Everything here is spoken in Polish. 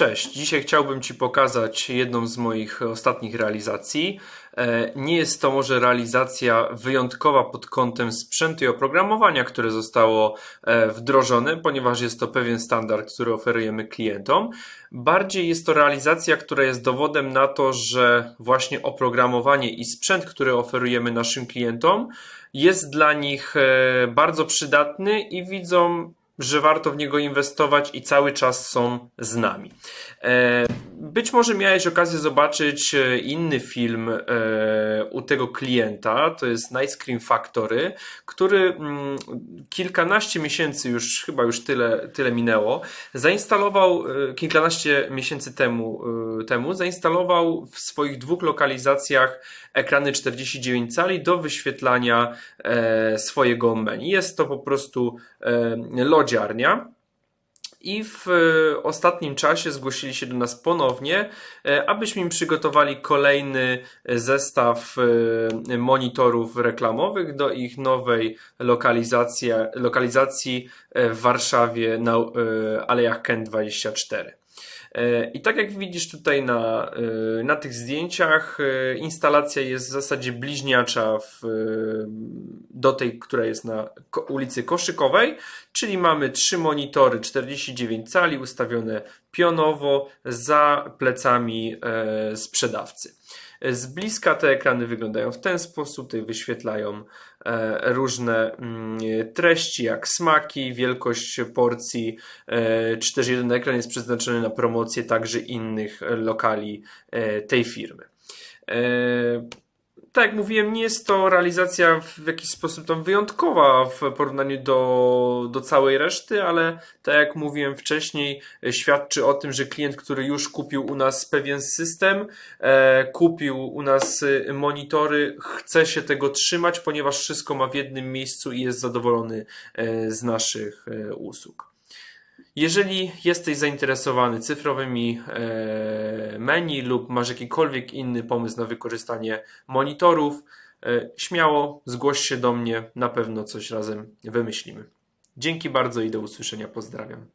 Cześć, dzisiaj chciałbym Ci pokazać jedną z moich ostatnich realizacji. E, Nie jest to może realizacja wyjątkowa pod kątem sprzętu i oprogramowania, które zostało e, wdrożone, ponieważ jest to pewien standard, który oferujemy klientom. Bardziej jest to realizacja, która jest dowodem na to, że właśnie oprogramowanie i sprzęt, który oferujemy naszym klientom, jest dla nich e, bardzo przydatny i widzą że warto w niego inwestować i cały czas są z nami. Być może miałeś okazję zobaczyć e, inny film e, u tego klienta, to jest Night Screen Factory, który mm, kilkanaście miesięcy już, chyba już tyle, tyle minęło, zainstalował e, kilkanaście miesięcy temu, temu, zainstalował w swoich dwóch lokalizacjach ekrany 49 cali do wyświetlania swojego menu. Jest to po prostu lodziarnia. I w e, ostatnim czasie zgłosili się do nas ponownie, e, abyśmy im przygotowali kolejny zestaw e, monitorów reklamowych do ich nowej lokalizacji, w Warszawie na Alejach Ken 24. E, I tak jak widzisz tutaj na, e, na tych zdjęciach, e, instalacja jest w zasadzie bliźniacza w, do tej, która jest na ulicy Koszykowej, czyli mamy trzy monitory 49 cali ustawione pionowo za plecami sprzedawcy. Z bliska te ekrany wyglądają w ten sposób, tutaj wyświetlają różne mm, treści, jak smaki, wielkość porcji, czy też jeden ekran jest przeznaczony na promocję także innych e, lokali e, tej firmy. E, tak jak mówiłem, nie jest to realizacja w jakiś sposób tam wyjątkowa w porównaniu do, do całej reszty, ale tak jak mówiłem wcześniej, świadczy o tym, że klient, który już kupił u nas pewien system, e, kupił u nas monitory, chce się tego trzymać, ponieważ wszystko ma w jednym miejscu i jest zadowolony e, z naszych e, usług. Jeżeli jesteś zainteresowany cyfrowymi e, menu lub masz jakikolwiek inny pomysł na wykorzystanie monitorów, e, śmiało zgłoś się do mnie, na pewno coś razem wymyślimy. Dzięki bardzo i do usłyszenia. Pozdrawiam.